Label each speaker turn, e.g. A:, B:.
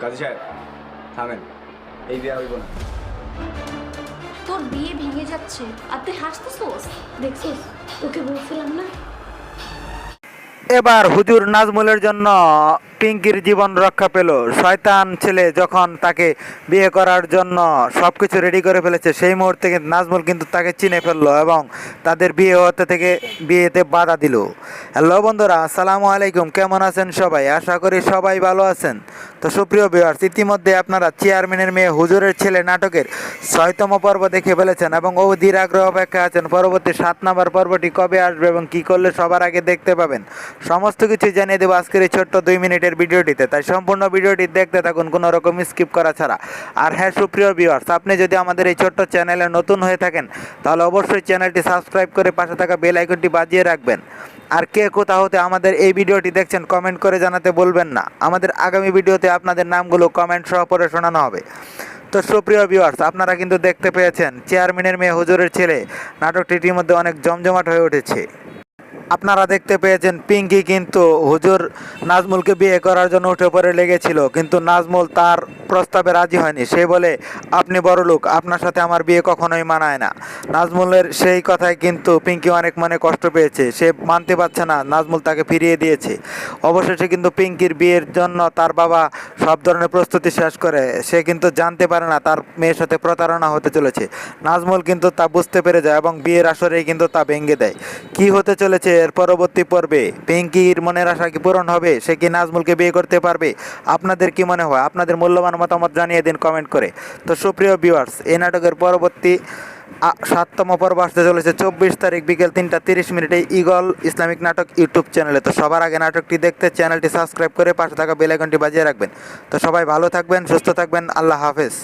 A: কাজী সাহেব থামেন। এই বিয়া হইব না।
B: তোর বিয়ে ভেঙে যাচ্ছে আর তুই হাসতেছোস? দেখছিস তোকে বলছিলাম না?
C: এবার হুজুর নাজমুলের জন্য পিঙ্কির জীবন রক্ষা পেল। শয়তান ছেলে যখন তাকে বিয়ে করার জন্য সব কিছু রেডি করে ফেলেছে সেই মুহূর্তে কিন্তু নাজমুল কিন্তু তাকে চিনে ফেলল এবং তাদের বিয়ে হতে থেকে বিয়েতে বাধা দিল। হ্যালো বন্ধুরা, আসসালামু আলাইকুম। কেমন আছেন সবাই? আশা করি সবাই ভালো আছেন। তো সুপ্রিয় বিয়ার্স ইতিমধ্যে আপনারা চেয়ারম্যানের মেয়ে, হুজুরের ছেলে নাটকের ছয়তম পর্ব দেখে ফেলেছেন এবং অধীর আগ্রহ অপেক্ষা আছেন। পরবর্তী সাত নম্বর পর্বটি কবে আসবে এবং কি করলে সবার আগে দেখতে পাবেন? সমস্ত কিছু জানিয়ে দেবো আজকের এই ছোট্ট দুই মিনিটের ভিডিওটিতে। তাই সম্পূর্ণ ভিডিওটি দেখতে থাকুন, কোনো রকম স্কিপ করা ছাড়া। আর হ্যাঁ সুপ্রিয় ভিউয়ার্স আপনি যদি আমাদের এই ছোট্ট চ্যানেলে নতুন হয়ে থাকেন, তাহলে অবশ্যই চ্যানেলটি সাবস্ক্রাইব করে পাশে থাকা বেল আইকনটি বাজিয়ে রাখবেন। আর কে কোথা হতে আমাদের এই ভিডিওটি দেখছেন কমেন্ট করে জানাতে বলবেন না। আমাদের আগামী ভিডিওতে আপনাদের নামগুলো কমেন্ট সহ পড়ে শোনানো হবে। তো সুপ্রিয় ভিউয়ার্স আপনারা কিন্তু দেখতে পেয়েছেন চেয়ারম্যানের মেয়ে হুজুরের ছেলে। নাটকটি ইতিমধ্যে অনেক জমজমাট হয়ে উঠেছে। আপনারা দেখতে পেয়েছেন পিঙ্কি কিন্তু হুজুর নাজমুলকে বিয়ে করার জন্য উঠে পড়ে লেগেছিল, কিন্তু নাজমুল তার প্রস্তাবে রাজি হয়নি। সে বলে, আপনি বড় লোক, আপনার সাথে আমার বিয়ে কখনোই মানায় না। নাজমুলের সেই কথায় কিন্তু পিঙ্কি অনেক মনে কষ্ট পেয়েছে। সে মানতে পারছে না, নাজমুল তাকে ফিরিয়ে দিয়েছে। অবশেষে কিন্তু পিঙ্কির বিয়ের জন্য তার বাবা সব ধরনের প্রস্তুতি শেষ করে। সে কিন্তু জানতে পারে না, তার মেয়ের সাথে প্রতারণা হতে চলেছে। নাজমুল কিন্তু তা বুঝতে পেরে যায় এবং বিয়ের আসরেই কিন্তু তা ভেঙে দেয়। কি হতে চলেছে এর পরবর্তী পর্বে পিঙ্কির মনের আশা কি পূরণ হবে, সে কি নাজমুলকে বিয়ে করতে পারবে? আপনাদের কি মনে হয়? আপনাদের মূল্যবান মতামত জানিয়ে দিন কমেন্ট করে। তো সুপ্রিয় ভিউয়ার্স এই নাটকের পরবর্তী সাততম পর্ব আসতে চলেছে চব্বিশ তারিখ বিকেল তিনটা তিরিশ মিনিটে ইগল ইসলামিক নাটক ইউটিউব চ্যানেলে। তো সবার আগে নাটকটি দেখতে চ্যানেলটি সাবস্ক্রাইব করে পাশে থাকা বেল আইকনটি বাজিয়ে রাখবেন। তো সবাই ভালো থাকবেন, সুস্থ থাকবেন, আল্লাহ হাফেজ।